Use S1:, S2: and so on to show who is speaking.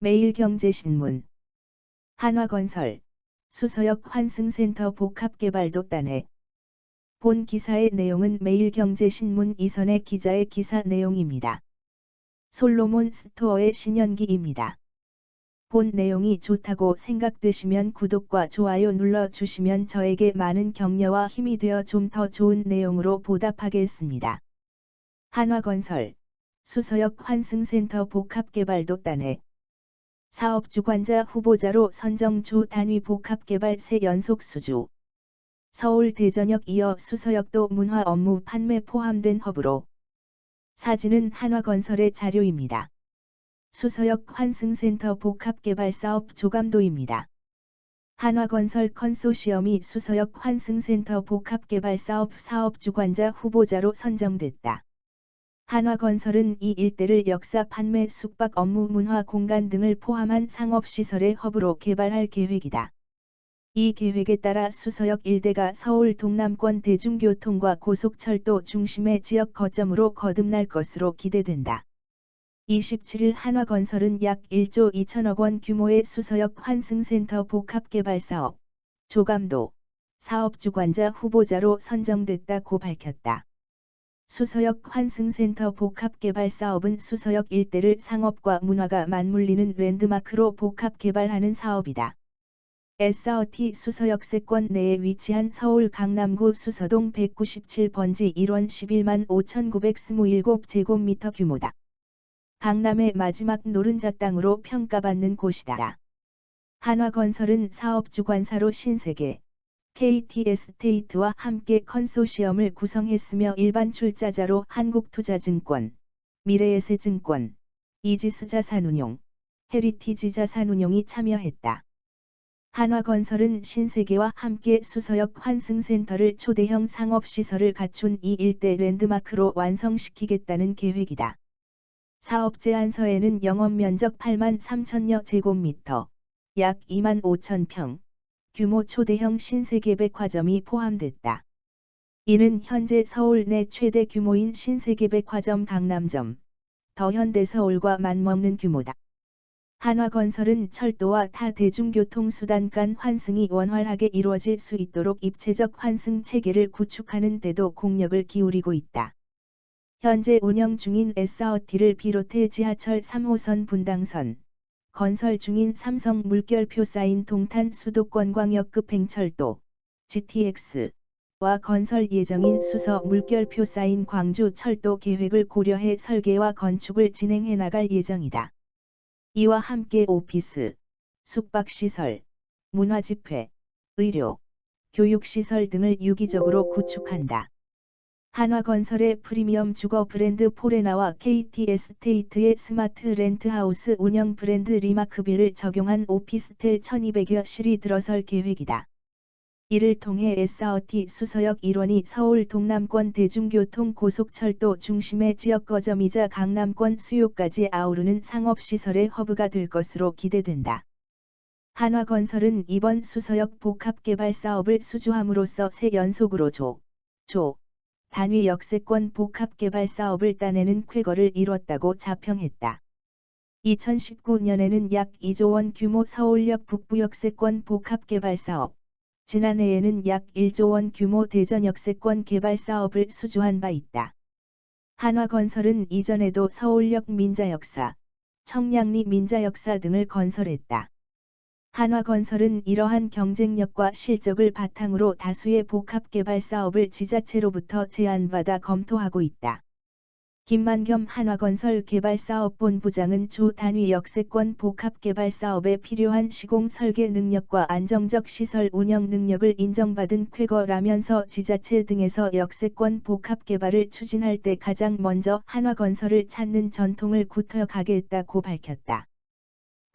S1: 매일경제신문 한화건설 수서역 환승센터 복합개발도단에 본 기사의 내용은 매일경제신문 이선의 기자의 기사 내용입니다. 솔로몬 스토어의 신현기입니다. 본 내용이 좋다고 생각되시면 구독과 좋아요 눌러주시면 저에게 많은 격려와 힘이 되어 좀 더 좋은 내용으로 보답하겠습니다. 한화건설 수서역 환승센터 복합개발도단에 사업주관자 후보자로 선정 조 단위 복합개발 세 연속 수주. 서울 대전역 이어 수서역도 문화 업무 판매 포함된 허브로. 사진은 한화건설의 자료입니다. 수서역 환승센터 복합개발 사업 조감도입니다. 한화건설 컨소시엄이 수서역 환승센터 복합개발 사업 사업주관자 후보자로 선정됐다. 한화건설은 이 일대를 역사 판매 숙박 업무 문화 공간 등을 포함한 상업시설의 허브로 개발할 계획이다. 이 계획에 따라 수서역 일대가 서울 동남권 대중교통과 고속철도 중심의 지역 거점으로 거듭날 것으로 기대된다. 27일 한화건설은 약 1조 2천억 원 규모의 수서역 환승센터 복합개발사업, 조감도, 사업주관자 후보자로 선정됐다고 밝혔다. 수서역 환승센터 복합개발 사업은 수서역 일대를 상업과 문화가 맞물리는 랜드마크로 복합개발하는 사업이다. S.R.T 수서역 세권 내에 위치한 서울 강남구 수서동 197번지 1원 11만 5,927제곱미터 규모다. 강남의 마지막 노른자 땅으로 평가받는 곳이다. 한화건설은 사업주관사로 신세계, KT 에스테이트와 함께 컨소시엄을 구성했으며 일반 출자자로 한국투자증권, 미래에셋증권, 이지스 자산운용, 헤리티지 자산운용이 참여했다. 한화건설은 신세계와 함께 수서역 환승센터를 초대형 상업시설을 갖춘 이 일대 랜드마크로 완성시키겠다는 계획이다. 사업 제안서에는 영업면적 8만 3천여 제곱미터, 약 2만 5천 평, 규모 초대형 신세계 백화점이 포함됐다. 이는 현재 서울 내 최대 규모인 신세계 백화점 강남점, 더 현대 서울과 맞먹는 규모다. 한화건설은 철도와 타 대중교통수단 간 환승이 원활하게 이루어질 수 있도록 입체적 환승 체계를 구축하는 데도 공력을 기울이고 있다. 현재 운영 중인 SRT를 비롯해 지하철 3호선 분당선, 건설 중인 삼성 물결표 쌓인 동탄 수도권 광역급 행철도 GTX와 건설 예정인 수서 물결표 쌓인 광주 철도 계획을 고려해 설계와 건축을 진행해 나갈 예정이다. 이와 함께 오피스, 숙박시설, 문화집회, 의료, 교육시설 등을 유기적으로 구축한다. 한화건설의 프리미엄 주거 브랜드 포레나와 KT 에스테이트의 스마트 렌트하우스 운영 브랜드 리마크빌을 적용한 오피스텔 1200여 실이 들어설 계획이다. 이를 통해 SRT 수서역 1원이 서울 동남권 대중교통 고속철도 중심의 지역 거점이자 강남권 수요까지 아우르는 상업시설의 허브가 될 것으로 기대된다. 한화건설은 이번 수서역 복합개발 사업을 수주함으로써 새 연속으로 조, 조, 단위 역세권 복합개발 사업을 따내는 쾌거를 이뤘다고 자평했다. 2019년에는 약 2조 원 규모 서울역 북부 역세권 복합개발 사업, 지난해에는 약 1조 원 규모 대전 역세권 개발 사업을 수주한 바 있다. 한화건설은 이전에도 서울역 민자역사, 청량리 민자역사 등을 건설했다. 한화건설은 이러한 경쟁력과 실적을 바탕으로 다수의 복합개발 사업을 지자체로부터 제안받아 검토하고 있다. 김만겸 한화건설 개발사업본부장은 조 단위 역세권 복합개발 사업에 필요한 시공 설계 능력과 안정적 시설 운영 능력을 인정받은 쾌거라면서 지자체 등에서 역세권 복합개발을 추진할 때 가장 먼저 한화건설을 찾는 전통을 구터가겠다고 밝혔다.